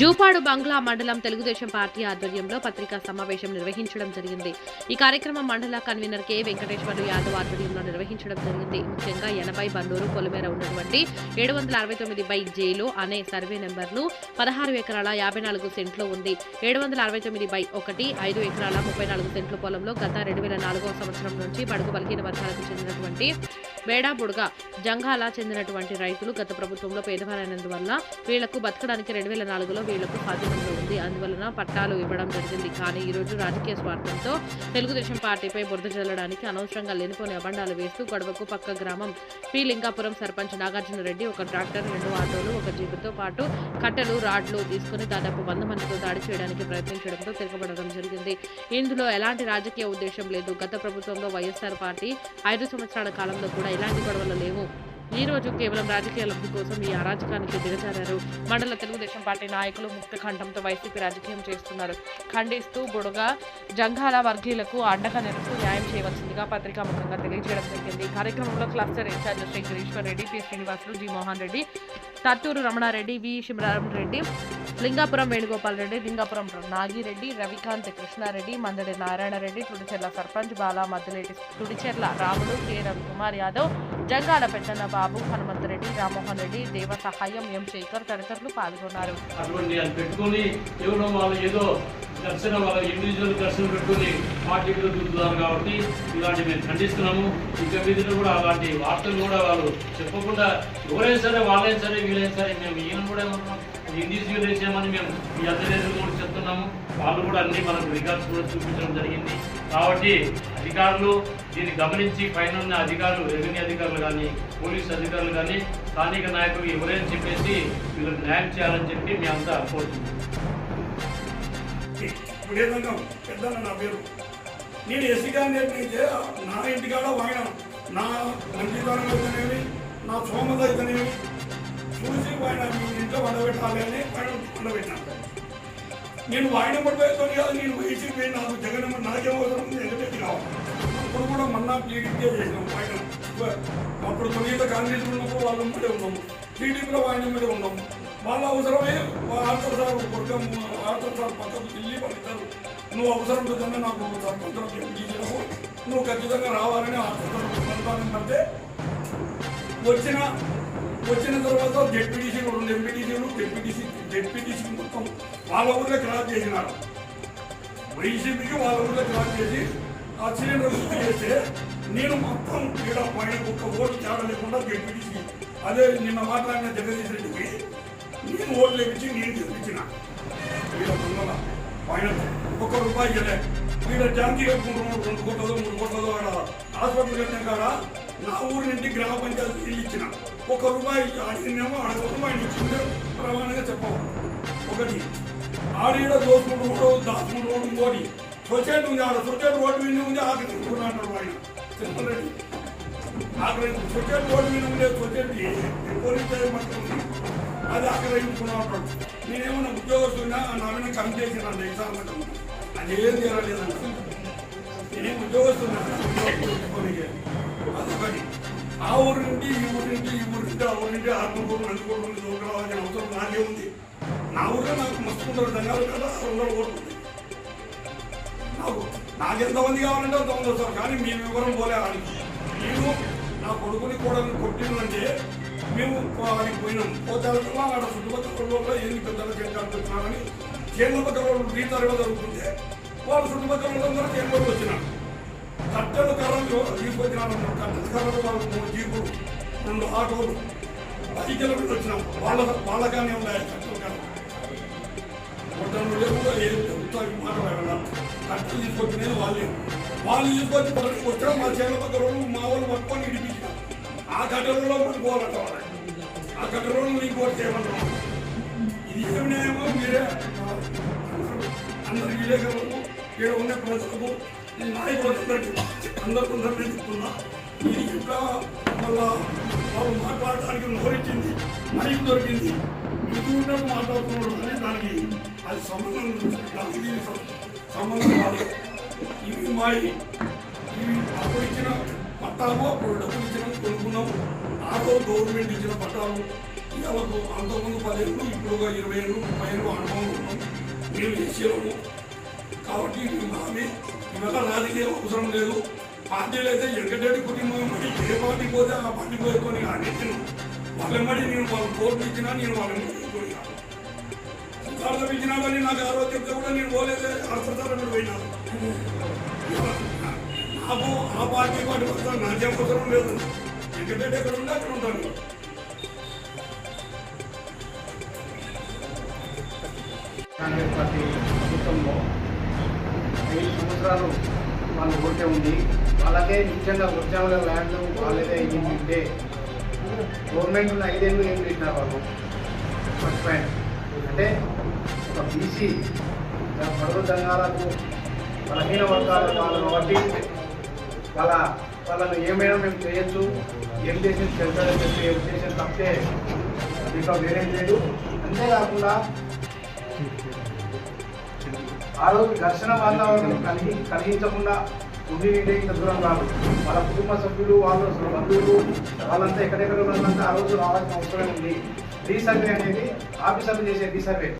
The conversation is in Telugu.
జూపాడు బంగ్లా మండలం తెలుగుదేశం పార్టీ ఆధ్వర్యంలో పత్రికా సమావేశం నిర్వహించడం జరిగింది. ఈ కార్యక్రమం మండల కన్వీనర్ కె. వెంకటేశ్వర్లు యాదవ్ ఆధ్వర్యంలో నిర్వహించడం జరిగింది. ముఖ్యంగా ఎనభై బండూరు పొలిమేర ఉన్నటువంటి ఏడు వందల అరవై తొమ్మిది బై జేలో అనే సర్వే నెంబర్ను పదహారు ఎకరాల యాభై నాలుగు సెంట్లో ఉంది. ఏడు వందల అరవై తొమ్మిది బై ఒకటి ఐదు ఎకరాల ముప్పై నాలుగు సెంట్ల పొలంలో గత రెండు వేల నాలుగవ సంవత్సరం నుంచి బడుగు బలహీన వర్గాలకు చెందినటువంటి బేడా జంఘాల చెందినటువంటి రైతులు గత ప్రభుత్వంలో పేదవారైనందువల్ల వీళ్ళకు బతకడానికి రెండు వేల నాలుగులో వీళ్ళకు స్వాధీనంలో ఉంది. అందువలన పట్టాలు ఇవ్వడం జరిగింది. కానీ ఈరోజు రాజకీయ స్వార్థంతో తెలుగుదేశం పార్టీపై బురద జల్లడానికి అనవసరంగా లేనిపోని అబండాలు వేస్తూ గొడవకు పక్క గ్రామం పి. లింగాపురం సర్పంచ్ నాగార్జున రెడ్డి ఒక ట్రాక్టర్ రెండు ఆటోలు ఒక జీపుతో పాటు కట్టెలు రాడ్లు తీసుకుని దాదాపు వంద మందితో దాడి చేయడానికి ప్రయత్నించడంతో తిరగబడడం జరిగింది. ఇందులో ఎలాంటి రాజకీయ ఉద్దేశం లేదు. గత ప్రభుత్వంలో వైఎస్ఆర్ పార్టీ ఐదు సంవత్సరాల కాలంలో కూడా ఎలాంటి గొడవలు లేవు. ఈ రోజు కేవలం రాజకీయ లబ్ధి కోసం ఈ అరాజకానికి దిగజారారు. మండల తెలుగుదేశం పార్టీ నాయకులు ముక్త ఖండంతో వైసీపీ రాజకీయం చేస్తున్నారు. ఖండిస్తూ బుడగ జంఘాల వర్గీయులకు అండగా నిలుస్తూ న్యాయం చేయవలసిందిగా పత్రికాముఖంగా తెలియజేయడం జరిగింది. కార్యక్రమంలో cluster incharge Shri Gireeshwar Reddy P. Srinivasulu G. Mohan Reddy Thathuru Ramanareddy V. Sivaram Reddy Lingapuram Venugopal Reddy Lingapuram Nagireddy Ravikanth Krishnareddy Mandadi Narayanareddy Tudicherla sarpanch Bala Maddileti Tudicherla Ramulu K. Ravikumar Yadav Jangala Peddanna Babu Hanumanthareddy Rammohan Reddy దేవ సహాయం ఎం శేఖర్ తదితరులు పాల్గొన్నారు. అటువంటి పెట్టుకొని ఎవరో వాళ్ళు ఏదో ఘర్షణ వాళ్ళ ఇండివిజువల్ దర్శనం పెట్టుకొని పార్టీలో దిగుతున్నారు కాబట్టి ఇలాంటి మేము ఖండిస్తున్నాము. ఇంకా మీద కూడా అలాంటి వార్తలు కూడా వాళ్ళు చెప్పకుండా ఎవరైనా సరే వాళ్ళైనా సరే వీళ్ళైనా సరే మేము ఈయన కూడా ఏమంటున్నాం ఇండివిజువల్ వేసామని మేము ఈ అధినేతలు కూడా చెప్తున్నాము. వాళ్ళు కూడా అన్ని మనకు రికార్డ్స్ కూడా చూపించడం జరిగింది. కాబట్టి అధికారులు దీన్ని గమనించి పైన ఉన్న అధికారులు రెవెన్యూ అధికారులు కానీ పోలీస్ అధికారులు కానీ స్థానిక నాయకులు ఎవరైనా చెప్పేసి వీళ్ళకి న్యాయం చేయాలని చెప్పి మేమంతా కోరుతున్నాం. పెద్దన్న నా పేరు. నేను ఎస్సీ క్యాండిడేట్ నా ఇంటికాడ వాయిన నా మంచితనం అయితేనేమి నా సోమత అయితేనేమి చూసి వాయిన మీ ఇంట్లో వండబెట్టాలి అని పైన వండబెట్టినాను నేను వాయిన పడిపోయేతో కాదు నేను వయసు పోయి నాకు జగన్ నాకేమవుతాను మన్నా టీడీపీ చేసినాం వాయిన అప్పుడు తొలిత కాంగ్రెస్ ఉన్నప్పుడు వాళ్ళ ముందే ఉన్నాము టీడీపీలో వాళ్ళ మీద ఉన్నాము వాళ్ళ అవసరమే ఆర్థర్ సార్ వర్గం ఆర్థర్ సార్ పక్కకు వెళ్ళి వాళ్ళిద్దరు నువ్వు అవసరం లేదన్నా నాకు సర్పంచం చేయడము నువ్వు ఖచ్చితంగా రావాలని ఆర్థర్ పడితే వచ్చిన వచ్చిన తర్వాత జెడ్పీటీసీ రెండు ఎంపీటీసీలు జెడ్పీటీసీ జెడ్పీటీసీ మొత్తం వాళ్ళ ఊళ్ళో క్రాస్ చేసినారు. వైసీపీకి వాళ్ళ ఊళ్ళో క్రాస్ చేసి ఆ సిలిండర్ గుర్తు చేస్తే నేను మొత్తం ఈడ పైన ఒక్క ఓటు తేడా లేకుండా జెడ్పీటీసీ అదే నిన్న మాట్లాడిన జగదీష్ రెడ్డికి నేను ఓట్లు లేపించి నేను గెలిపించిన ఈడ దొంగల పైన ఒక్క రూపాయి ఇవ్వలే ఈడ జాంకీ కట్టుకుంటున్నాడు రెండు కోట్లదో మూడు కోట్లదో ఆడ హాస్పిటల్ కట్టిన కాడ నా ఊరి నుండి గ్రామ పంచాయతీ ఇల్లు ఇచ్చిన. ఒక రూపాయి అడిగినేమో ఆడ ఒక రూపాయి ఇచ్చింది ప్రమాణంగా చెప్పవాలి. ఒకటి ఆడీడ దోసుకుంటూ కూడా దాచుకుంటూ ఇంకోటి. సొసైటీ ఉంది ఆడ సొసైటీ రోడ్డు మీద ఉంది ఆకలి తింటున్నాడు ఆయన తిరుపతి ఆకలి సొసైటీ రోడ్డు మీద ఉండే సొసైటీ పోలీస్ స్టేషన్ ఉంది. అది ఆక్రయించుకున్నాడు నేనేమన్నా ఉద్యోగస్తున్నా నా మీద కమ్ చేసిన ఎగ్జామ్ అది ఏం జరగలేదంట. నేను ఉద్యోగస్తున్నా అదొకటి. ఆ ఊరి నుండి ఈ ఊరి నుండి ఈ ఊరి నుండి ఆ ఊరి నుండి ఆత్మకూరు నడుచుకోవడం నుండి అవసరం నాకే ఉంది. నా ఊరిలో నాకు మస్తు ఉంటారు దంగాలు కదా రెండు ఓట్లు నాకు ఎంతమంది కావాలంటే అంతమంది వస్తారు కానీ మీ వివరం పోలే ఆడికి. నేను నా కొడుకుని కూడా కొట్టినంటే మేము ఆడికి పోయినాం. పోతే ఆడ చుట్టుపక్కల వాళ్ళు ఏంది పెద్దల కేంద్రాలు వచ్చినారని కేంద్ర పక్కల వాళ్ళు తరగతి జరుగుతుంటే వాళ్ళు చుట్టుపక్కల వాళ్ళందరూ కేంద్రంలో వచ్చినారు. కట్టెలు కర్రలు తీసుకొచ్చినారు కట్టెలు కర్రలు వాళ్ళు జీపు రెండు ఆటోలు పది కిలోమీటర్లు వచ్చినాం. వాళ్ళ వాళ్ళగానే ఉన్నాయి కట్టెలు కర్రలు. ఒడ్డలు ఏం చెబుతారు మాట కట్టెలు తీసుకొచ్చినది వాళ్ళే వాళ్ళు తీసుకొచ్చి పక్కకి వచ్చాం మా చేతుల పక్క రోజులు మా వాళ్ళు పట్టుకొని ఇడిపించిన. ఆ కట్టెలలో మనం వాళ్ళు. ఆ కట్టెలలో నీకు ఓటు చేయమంటున్నాం ఇది ఏమి న్యాయమో మీరే అందరికి విలేకరులకు ఇక్కడ ఉన్న ప్రజలకు ఈ నాయకులందరికీ అందరికీ అందరికీ చెప్తున్నా. ఇది ఇంకా మళ్ళా వాళ్ళు మాట్లాడడానికి నోరించింది మైక్ దొరికింది. ఇది ఉన్నట్టు మాట్లాడుతున్నాడు కానీ దానికి అది సంబంధం దానికి దీనికి సం- సంబంధం కాదు ఇవి మాయి ఇవి అప్పుడు ఇచ్చిన పట్టాలు అప్పుడు డబ్బులు ఇచ్చిన కొనుక్కున్నాం ఆ రోజు గవర్నమెంట్ ఇచ్చిన పట్టాలు ఇవాళకు అంతకుముందు పదిహేను ఇప్పుడు ఒక ఇరవై ఏళ్ళు ముప్పై ఏళ్ళు అనుభవం ఉన్నాం మేము చేసేవాము కాబట్టి ఇది మాది ఇవాళ రాజకీయ అవసరం లేదు పార్టీలు అయితే వెంకటరెడ్డి కుటుంబం మరి ఏ పార్టీ పోతే ఆ పార్టీ పోయేకొని అన్నింటిను వాళ్ళెమ్మడి నేను వాళ్ళు కోర్టు ఇచ్చినా నేను వాళ్ళెమ్మడి ఇంకోటి కాదు నాకు ఆరోగ్యంతో కూడా నేను పోలేదు. ఆస్పత్రి పోయినాను నాకు ఆ పార్టీ పార్టీ వస్తాను నాకేం అవసరం లేదు. వెంకటరెడ్డి ఎక్కడ ఉంటే అక్కడ ఉంటాను. కాంగ్రెస్ పార్టీ ప్రభుత్వంలో ఐదు సంవత్సరాలు వాళ్ళు ఓటే ఉంది వాళ్ళకే నిజంగా ఒరిజినల్ ల్యాండ్లు వాళ్ళదే ఇది ఉంటే గవర్నమెంట్ ఐదేళ్ళు ఏం చేసినారు వాళ్ళు? ఫస్ట్ పాయింట్ అంటే ఒక బీసీ పడవ దంగాలకు బలహీన వర్గాలు వాళ్ళను బట్టి వాళ్ళ వాళ్ళను ఏమైనా మేము చేయొచ్చు ఏం చేసి చెప్తారని చెప్పి ఏం చేసిన తప్పితే దీంట్లో వేరేం లేదు. అంతేకాకుండా ఆ రోజు ఘర్షణ వాతావరణం కలిగి కలిగించకుండా ఉండి ఇంత దూరం రాదు వాళ్ళ కుటుంబ సభ్యులు వాళ్ళ బంధువులు వాళ్ళంతా ఎక్కడెక్కడ ఉన్నంత ఆ రోజు రావాల్సిన అవసరం ఉంది. రీసర్వే అనేది ఆఫీసర్లు చేసే రీసర్వే